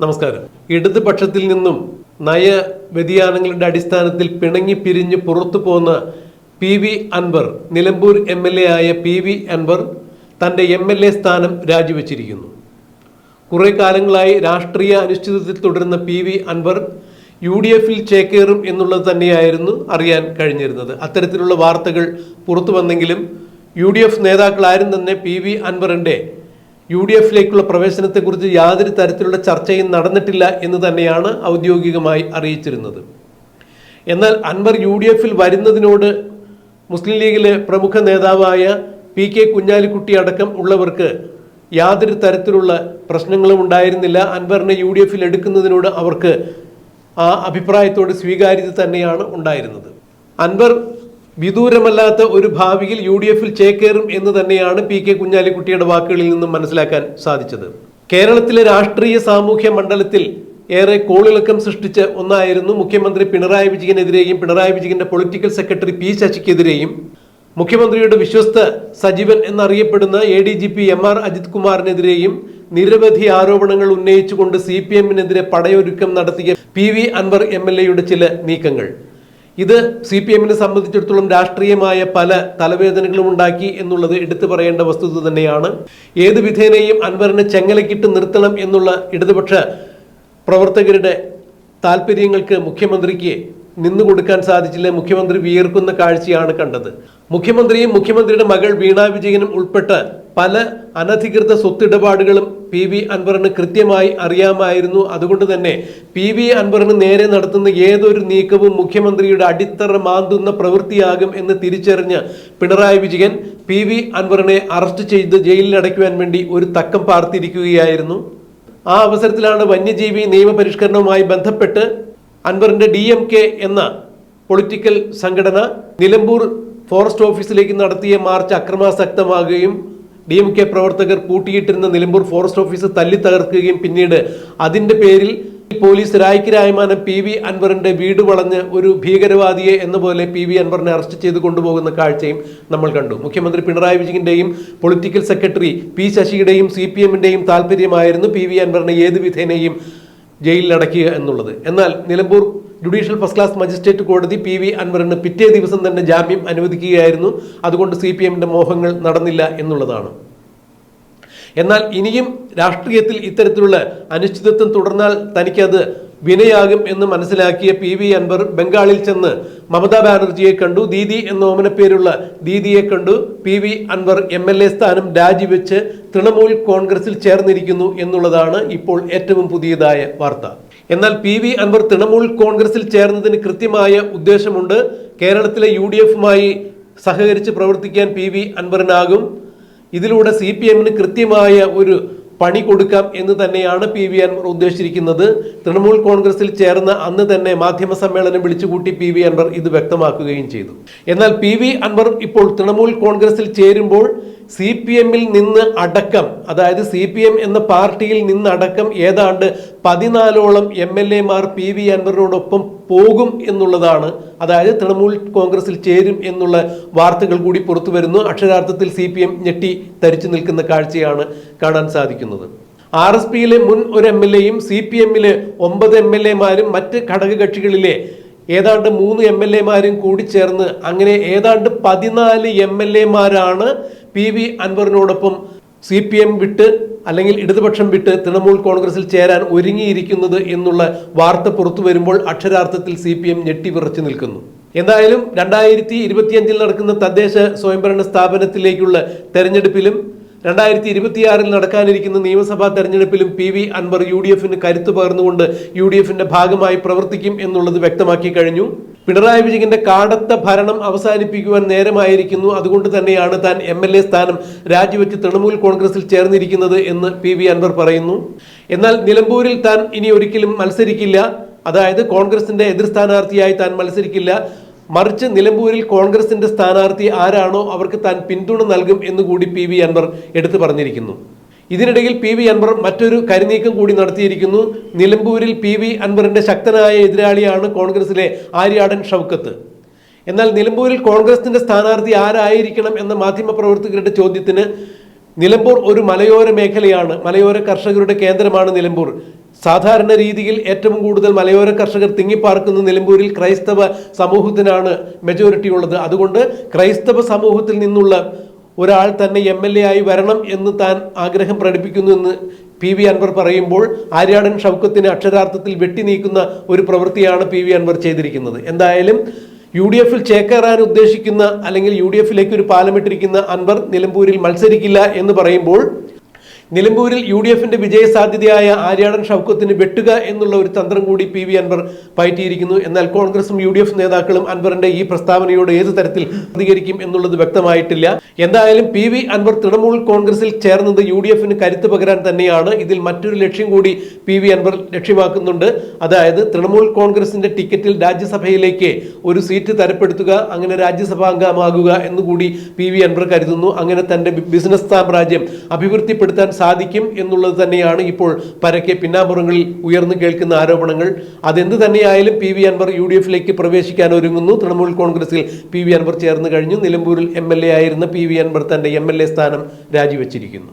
നമസ്കാരം. ഇടതുപക്ഷത്തിൽ നിന്നും നയ വ്യതിയാനങ്ങളുടെ അടിസ്ഥാനത്തിൽ പിണങ്ങി പിരിഞ്ഞ് പുറത്തു പോകുന്ന P V Anwar Nilambur M L A ആയ പി വി അൻവർ തന്റെ എം എൽ എ സ്ഥാനം രാജിവെച്ചിരിക്കുന്നു. കുറേ കാലങ്ങളായി രാഷ്ട്രീയ അനിശ്ചിതത്വത്തിൽ തുടരുന്ന P V Anwar U D എഫിൽ ചേക്കേറും എന്നുള്ളത് തന്നെയായിരുന്നു അറിയാൻ കഴിഞ്ഞിരുന്നത്. അത്തരത്തിലുള്ള വാർത്തകൾ പുറത്തു വന്നെങ്കിലും യു ഡി എഫ് നേതാക്കളാരും തന്നെ പി വി അൻവറിന്റെ യു ഡി എഫിലേക്കുള്ള പ്രവേശനത്തെക്കുറിച്ച് യാതൊരു തരത്തിലുള്ള ചർച്ചയും നടന്നിട്ടില്ല എന്ന് തന്നെയാണ് ഔദ്യോഗികമായി അറിയിച്ചിരുന്നത്. എന്നാൽ അൻവർ യു ഡി എഫിൽ വരുന്നതിനോട് മുസ്ലിം ലീഗിലെ പ്രമുഖ നേതാവായ പി കെ കുഞ്ഞാലിക്കുട്ടി അടക്കം ഉള്ളവർക്ക് യാതൊരു തരത്തിലുള്ള പ്രശ്നങ്ങളും ഉണ്ടായിരുന്നില്ല. അൻവറിനെ യു ഡി എഫിൽ എടുക്കുന്നതിനോട് അവർക്ക് ആ അഭിപ്രായത്തോട് സ്വീകാര്യത തന്നെയാണ് ഉണ്ടായിരുന്നത്. അൻവർ വിദൂരമല്ലാത്ത ഒരു ഭാവിയിൽ യു ഡി എഫിൽ ചേക്കേറും എന്ന് തന്നെയാണ് പി കെ കുഞ്ഞാലിക്കുട്ടിയുടെ വാക്കുകളിൽ നിന്നും മനസ്സിലാക്കാൻ സാധിച്ചത്. കേരളത്തിലെ രാഷ്ട്രീയ സാമൂഹ്യ മണ്ഡലത്തിൽ ഏറെ കോളിളക്കം സൃഷ്ടിച്ച ഒന്നായിരുന്നു മുഖ്യമന്ത്രി പിണറായി വിജയനെതിരെയും പിണറായി വിജയന്റെ പൊളിറ്റിക്കൽ സെക്രട്ടറി പി ശശിക്കെതിരെയും. മുഖ്യമന്ത്രിയുടെ വിശ്വസ്ത സജീവൻ എന്നറിയപ്പെടുന്ന A D G P M R Ajith കുമാറിനെതിരെയും നിരവധി ആരോപണങ്ങൾ ഉന്നയിച്ചുകൊണ്ട് സി പി എമ്മിനെതിരെ പടയൊരുക്കം നടത്തിയ P V Anwar M L എയുടെ ചില നീക്കങ്ങൾ. ഇത് സി പി എമ്മിനെ സംബന്ധിച്ചിടത്തോളം രാഷ്ട്രീയമായ പല തലവേദനകളും ഉണ്ടാക്കി എന്നുള്ളത് എടുത്തു പറയേണ്ട വസ്തുത തന്നെയാണ്. ഏത് വിധേനയും അൻവറിനെ ചെങ്ങലക്കിട്ട് നിർത്തണം എന്നുള്ള ഇടതുപക്ഷ പ്രവർത്തകരുടെ താല്പര്യങ്ങൾക്ക് മുഖ്യമന്ത്രിക്ക് നിന്നു കൊടുക്കാൻ സാധിച്ചില്ല. മുഖ്യമന്ത്രി വിയർക്കുന്ന കാഴ്ചയാണ് കണ്ടത്. മുഖ്യമന്ത്രിയും മുഖ്യമന്ത്രിയുടെ മകൾ വീണാ വിജയനും ഉൾപ്പെട്ട പല അനധികൃത സ്വത്തിടപാടുകളും പി വി അൻവറിന് കൃത്യമായി അറിയാമായിരുന്നു. അതുകൊണ്ട് തന്നെ പി വി അൻവറിന് നേരെ നടത്തുന്ന ഏതൊരു നീക്കവും മുഖ്യമന്ത്രിയുടെ അടിത്തറ മാന്തുന്ന പ്രവൃത്തിയാകും എന്ന് തിരിച്ചറിഞ്ഞ പിണറായി വിജയൻ പി വി അൻവറിനെ അറസ്റ്റ് ചെയ്ത് ജയിലിൽ അടയ്ക്കുവാൻ വേണ്ടി ഒരു തക്കം പാർത്തിരിക്കുകയായിരുന്നു. ആ അവസരത്തിലാണ് വന്യജീവി നിയമപരിഷ്കരണവുമായി ബന്ധപ്പെട്ട് അൻവറിന്റെ ഡി എം കെ എന്ന പൊളിറ്റിക്കൽ സംഘടന നിലമ്പൂർ ഫോറസ്റ്റ് ഓഫീസിലേക്ക് നടത്തിയ മാർച്ച് അക്രമാസക്തമാകുകയും ഡി എം കെ പ്രവർത്തകർ പൂട്ടിയിട്ടിരുന്ന നിലമ്പൂർ ഫോറസ്റ്റ് ഓഫീസ് തല്ലി തകർക്കുകയും പിന്നീട് അതിന്റെ പേരിൽ പോലീസ് രായ്ക്ക് രായ്മാനം പി വി അൻവറിന്റെ വീട് വളഞ്ഞ് ഒരു ഭീകരവാദിയെ എന്ന പോലെ പി വി അൻവറിനെ അറസ്റ്റ് ചെയ്ത് കൊണ്ടുപോകുന്ന കാഴ്ചയും നമ്മൾ കണ്ടു. മുഖ്യമന്ത്രി പിണറായി വിജയന്റെയും പൊളിറ്റിക്കൽ സെക്രട്ടറി പി ശശിയുടെയും സി പി എമ്മിന്റെയും താല്പര്യമായിരുന്നു പി വി അൻവറിനെ ഏത് വിധേനയും ജയിലിലടക്കുക എന്നുള്ളത്. എന്നാൽ Nilambur judicial first class magistrate കോടതി പി വി അൻവറിന് പിറ്റേ ദിവസം തന്നെ ജാമ്യം അനുവദിക്കുകയായിരുന്നു. അതുകൊണ്ട് സി പി എമ്മിന്റെ മോഹങ്ങൾ നടന്നില്ല എന്നുള്ളതാണ്. എന്നാൽ ഇനിയും രാഷ്ട്രീയത്തിൽ ഇത്തരത്തിലുള്ള അനിശ്ചിതത്വം തുടർന്നാൽ തനിക്കത് വിനയാകും എന്ന് മനസ്സിലാക്കിയ പി വി അൻവർ ബംഗാളിൽ ചെന്ന് മമതാ ബാനർജിയെ കണ്ടു. ദീദി എന്ന ഓമനപ്പേരുള്ള ദീദിയെ കണ്ടു. P V Anwar M L A സ്ഥാനം രാജിവെച്ച് തൃണമൂൽ കോൺഗ്രസിൽ ചേർന്നിരിക്കുന്നു എന്നുള്ളതാണ് ഇപ്പോൾ ഏറ്റവും പുതിയതായ വാർത്ത. എന്നാൽ പി വി അൻവർ തൃണമൂൽ കോൺഗ്രസിൽ ചേർന്നതിന് കൃത്യമായ ഉദ്ദേശമുണ്ട്. കേരളത്തിലെ യു ഡി എഫുമായി സഹകരിച്ച് പ്രവർത്തിക്കാൻ പി വി അൻവറിനാകും. ഇതിലൂടെ സി പി എമ്മിന് കൃത്യമായ ഒരു പണി കൊടുക്കാം എന്ന് തന്നെയാണ് പി വി അൻവർ ഉദ്ദേശിച്ചിരിക്കുന്നത്. തൃണമൂൽ കോൺഗ്രസിൽ ചേർന്ന അന്ന് തന്നെ മാധ്യമ സമ്മേളനം വിളിച്ചുകൂട്ടി പി വി അൻവർ ഇത് വ്യക്തമാക്കുകയും ചെയ്തു. എന്നാൽ പി വി അൻവർ ഇപ്പോൾ തൃണമൂൽ കോൺഗ്രസിൽ ചേരുമ്പോൾ സി പി എമ്മിൽ നിന്ന് അടക്കം അതായത് സി പി എം എന്ന പാർട്ടിയിൽ നിന്നടക്കം ഏതാണ്ട് പതിനാലോളം എം എൽ എമാർ പി വി അൻവറിനോടൊപ്പം പോകും എന്നുള്ളതാണ്. അതായത് തൃണമൂൽ കോൺഗ്രസിൽ ചേരും എന്നുള്ള വാർത്തകൾ കൂടി പുറത്തു വരുന്നു. അക്ഷരാർത്ഥത്തിൽ സി പി എം ഞെട്ടി തരിച്ചു നിൽക്കുന്ന കാഴ്ചയാണ് കാണാൻ സാധിക്കുന്നത്. ആർ എസ് പിയിലെ മുൻ ഒരു എം എൽ എയും സി പി എമ്മിലെ ഒമ്പത് എം എൽ എമാരും മറ്റ് ഘടകകക്ഷികളിലെ ഏതാണ്ട് മൂന്ന് എം എൽ എമാരും കൂടി ചേർന്ന് അങ്ങനെ ഏതാണ്ട് പതിനാല് എം എൽ എമാരാണ് പി വി അൻവറിനോടൊപ്പം സി പി എം വിട്ട് അല്ലെങ്കിൽ ഇടതുപക്ഷം വിട്ട് തൃണമൂൽ കോൺഗ്രസിൽ ചേരാൻ ഒരുങ്ങിയിരിക്കുന്നത് എന്നുള്ള വാർത്ത പുറത്തു വരുമ്പോൾ അക്ഷരാർത്ഥത്തിൽ സി പി എം ഞെട്ടിവിറച്ചു നിൽക്കുന്നു. എന്തായാലും രണ്ടായിരത്തി ഇരുപത്തിയഞ്ചിൽ നടക്കുന്ന തദ്ദേശ സ്വയംഭരണ സ്ഥാപനത്തിലേക്കുള്ള തെരഞ്ഞെടുപ്പിലും രണ്ടായിരത്തി ഇരുപത്തിയാറിൽ നടക്കാനിരിക്കുന്ന നിയമസഭാ തെരഞ്ഞെടുപ്പിലും P V Anwar U D എഫിന് കരുത്തു പകർന്നുകൊണ്ട് യു ഡി എഫിന്റെ ഭാഗമായി പ്രവർത്തിക്കും എന്നുള്ളത് വ്യക്തമാക്കി കഴിഞ്ഞു. പിണറായി വിജയന്റെ കാടത്ത ഭരണം അവസാനിപ്പിക്കുവാൻ നേരമായിരിക്കുന്നു. അതുകൊണ്ട് തന്നെയാണ് താൻ എം എൽ എ സ്ഥാനം രാജിവെച്ച് തൃണമൂൽ കോൺഗ്രസിൽ ചേർന്നിരിക്കുന്നത് എന്ന് പി വി അൻവർ പറയുന്നു. എന്നാൽ നിലമ്പൂരിൽ താൻ ഇനി ഒരിക്കലും മത്സരിക്കില്ല. അതായത് കോൺഗ്രസിന്റെ എതിർ സ്ഥാനാർത്ഥിയായി താൻ മത്സരിക്കില്ല. മറിച്ച് നിലമ്പൂരിൽ കോൺഗ്രസിന്റെ സ്ഥാനാർത്ഥി ആരാണോ അവർക്ക് താൻ പിന്തുണ നൽകും എന്ന് കൂടി പി വി അൻവർ എടുത്തു പറഞ്ഞിരിക്കുന്നു. ഇതിനിടയിൽ പി വി അൻവർ മറ്റൊരു കരുനീക്കം കൂടി നടത്തിയിരിക്കുന്നു. നിലമ്പൂരിൽ പി വി അൻവറിന്റെ ശക്തനായ എതിരാളിയാണ് കോൺഗ്രസിലെ ആര്യാടൻ ഷൗക്കത്ത്. എന്നാൽ നിലമ്പൂരിൽ കോൺഗ്രസിന്റെ സ്ഥാനാർത്ഥി ആരായിരിക്കണം എന്ന മാധ്യമപ്രവർത്തകരുടെ ചോദ്യത്തിന് നിലമ്പൂർ ഒരു മലയോര മേഖലയാണ് മലയോര കർഷകരുടെ കേന്ദ്രമാണ് നിലമ്പൂർ. സാധാരണ രീതിയിൽ ഏറ്റവും കൂടുതൽ മലയോര കർഷകർ തിങ്ങിപ്പാർക്കുന്ന നിലമ്പൂരിൽ ക്രൈസ്തവ സമൂഹത്തിനാണ് മെജോറിറ്റി ഉള്ളത്. അതുകൊണ്ട് ക്രൈസ്തവ സമൂഹത്തിൽ നിന്നുള്ള ഒരാൾ തന്നെ എം എൽ എ ആയി വരണം എന്ന് താൻ ആഗ്രഹം പ്രകടിപ്പിക്കുന്നു എന്ന് പി വി അൻവർ പറയുമ്പോൾ ആര്യാടൻ ഷൗക്കത്തിന് അക്ഷരാർത്ഥത്തിൽ വെട്ടി നീക്കുന്ന ഒരു പ്രവൃത്തിയാണ് പി വി അൻവർ ചെയ്തിരിക്കുന്നത്. എന്തായാലും യു ഡി എഫിൽ ചേക്കേറാൻ ഉദ്ദേശിക്കുന്ന അല്ലെങ്കിൽ യു ഡി എഫിലേക്ക് ഒരു പാലമിട്ടിരിക്കുന്ന അൻവർ നിലമ്പൂരിൽ മത്സരിക്കില്ല എന്ന് പറയുമ്പോൾ നിലമ്പൂരിൽ യു ഡി എഫിന്റെ വിജയ സാധ്യതയായ ആര്യാടൻ ഷൗക്കത്തിന് വെട്ടുക എന്നുള്ള ഒരു തന്ത്രം കൂടി പി വി അൻവർ പയറ്റിയിരിക്കുന്നു. എന്നാൽ കോൺഗ്രസും യു ഡി എഫ് നേതാക്കളും അൻവറിന്റെ ഈ പ്രസ്താവനയോട് ഏത് തരത്തിൽ പ്രതികരിക്കും എന്നുള്ളത് വ്യക്തമായിട്ടില്ല. എന്തായാലും പി വി അൻവർ തൃണമൂൽ കോൺഗ്രസിൽ ചേർന്നത് യു ഡി എഫിന് കരുത്ത് പകരാൻ തന്നെയാണ്. ഇതിൽ മറ്റൊരു ലക്ഷ്യം കൂടി പി വി അൻവർ ലക്ഷ്യമാക്കുന്നുണ്ട്. അതായത് തൃണമൂൽ കോൺഗ്രസിന്റെ ടിക്കറ്റിൽ രാജ്യസഭയിലേക്ക് ഒരു സീറ്റ് തരപ്പെടുത്തുക അങ്ങനെ രാജ്യസഭാംഗമാകുക എന്നുകൂടി പി വി അൻവർ കരുതുന്നു. അങ്ങനെ തന്റെ ബിസിനസ് സാമ്രാജ്യം അഭിവൃദ്ധിപ്പെടുത്താൻ സാധിക്കും എന്നുള്ളത് തന്നെയാണ് ഇപ്പോൾ പരക്കെ പിന്നാമ്പുറങ്ങളിൽ ഉയർന്നു കേൾക്കുന്ന ആരോപണങ്ങൾ. അതെന്ത് തന്നെയായാലും P V Anwar U D എഫിലേക്ക് പ്രവേശിക്കാൻ ഒരുങ്ങുന്നു. തൃണമൂൽ കോൺഗ്രസിൽ പി വി അൻവർ ചേർന്ന് കഴിഞ്ഞു. നിലമ്പൂരിൽ എം എൽ എ ആയിരുന്ന പി വി അൻവർ തന്റെ എം എൽ എ സ്ഥാനം രാജിവെച്ചിരിക്കുന്നു.